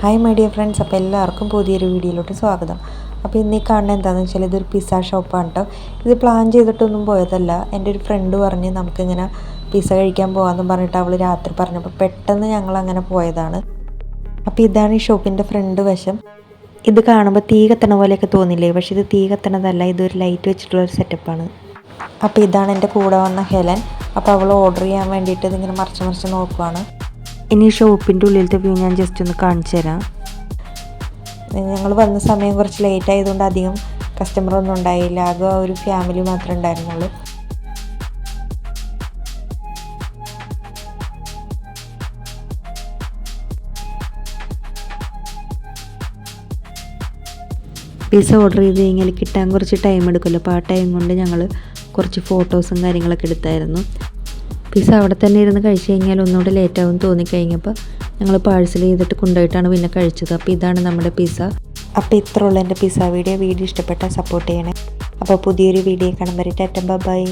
Hi my dear friends അപ്പോൾ എല്ലാവർക്കും പുതിയൊരു വീഡിയോയിലോട്ട് സ്വാഗതം. അപ്പോൾ ഇന്നീ കാണുന്ന എന്താണെന്ന് വെച്ചാൽ ഇതൊരു പിസ്സ ഷോപ്പാണ് കേട്ടോ ഇത് പ്ലാൻ ചെയ്തിട്ടൊന്നും പോയതല്ല. എന്റെ ഒരു ഫ്രണ്ട് പറഞ്ഞ് നമുക്കിങ്ങനെ പിസ്സ കഴിക്കാൻ പോകാമെന്ന് പറഞ്ഞിട്ട് അവൾ രാത്രി പറഞ്ഞപ്പോൾ പെട്ടെന്ന് ഞങ്ങൾ അങ്ങനെ പോയതാണ്. അപ്പോൾ ഇതാണ് ഈ ഷോപ്പിന്റെ ഫ്രണ്ട് വശം. ഇത് കാണുമ്പോൾ തീ കത്തണ പോലെയൊക്കെ തോന്നില്ലേ? പക്ഷേ ഇത് തീ കത്തണതല്ല. ഇതൊരു ലൈറ്റ് വെച്ചിട്ടുള്ള ഒരു സെറ്റപ്പാണ് അപ്പോൾ ഇതാണ് എന്റെ കൂടെ വന്ന ഹെലൻ. അപ്പോൾ അവൾ ഓർഡർ ചെയ്യാൻ വേണ്ടിയിട്ട് ഇതിങ്ങനെ മറിച്ച് മറിച്ച് നോക്കുവാണ്. ഇനി ഷോപ്പിന്റെ ഉള്ളിലത്തെ വ്യൂ ഞാൻ ജസ്റ്റ് ഒന്ന് കാണിച്ചു തരാം. ഞങ്ങൾ വന്ന സമയം കുറച്ച് ലേറ്റ് ആയതുകൊണ്ട് അധികം കസ്റ്റമർ ഒന്നും ഉണ്ടായില്ല. ആകെ ഒരു ഫാമിലി മാത്രമേ ഉണ്ടായിരുന്നുള്ളൂ. പിസ്സ ഓർഡർ ചെയ്ത് കഴിഞ്ഞാൽ കിട്ടാൻ കുറച്ച് ടൈം എടുക്കുമല്ലോ. അപ്പോൾ ആ ടൈം കൊണ്ട് ഞങ്ങൾ കുറച്ച് ഫോട്ടോസും കാര്യങ്ങളൊക്കെ എടുത്തായിരുന്നു. പിസ്സ അവിടെ തന്നെ ഇരുന്ന് കഴിച്ചു കഴിഞ്ഞാൽ ഒന്നുകൂടെ ലേറ്റാവും തോന്നിക്കഴിഞ്ഞപ്പോൾ ഞങ്ങൾ പാഴ്സൽ ചെയ്തിട്ട് കൊണ്ടുപോയിട്ടാണ് പിന്നെ കഴിച്ചത്. അപ്പോൾ ഇതാണ് നമ്മുടെ പിസ്സ അപ്പോൾ ഇത്ര ഉള്ള എന്റെ പിസ്സ വീഡിയോ വീഡിയോ ഇഷ്ടപ്പെട്ടാൽ സപ്പോർട്ട് ചെയ്യണേ. അപ്പോൾ പുതിയൊരു വീഡിയോ കാണാൻ പറ്റിയിട്ട് ഏറ്റവും ബൈ.